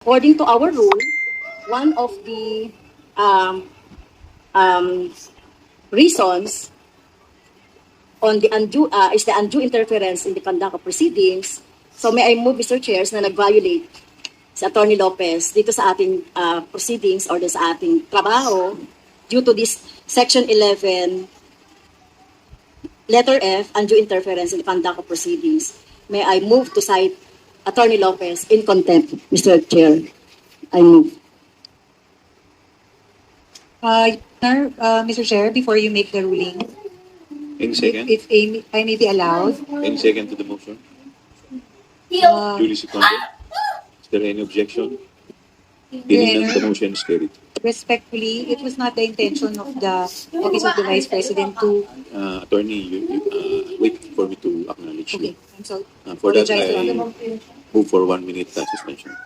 According to our rule, one of the um, um, reasons on the undue uh, is the undue interference in the conduct of proceedings. So may I move, Mr. Chairs, na nag-violate si Attorney Lopez dito sa ating uh, proceedings or sa ating trabaho due to this Section 11, letter F, undue interference in the conduct of proceedings. May I move to cite Attorney Lopez in contempt, Mr. Chair. I move. Uh, Your Honor, uh, Mr. Chair, before you make the ruling, Any second? if I I may be allowed, Any second to the motion? uh, Duly seconded. Is there any objection? Hearing none, the motion is carried. respectfully, it was not the intention of the Office of the Vice President to, Uh, attorney, you, you, okay. I'm sorry. Uh, for that, I move for one minute suspension.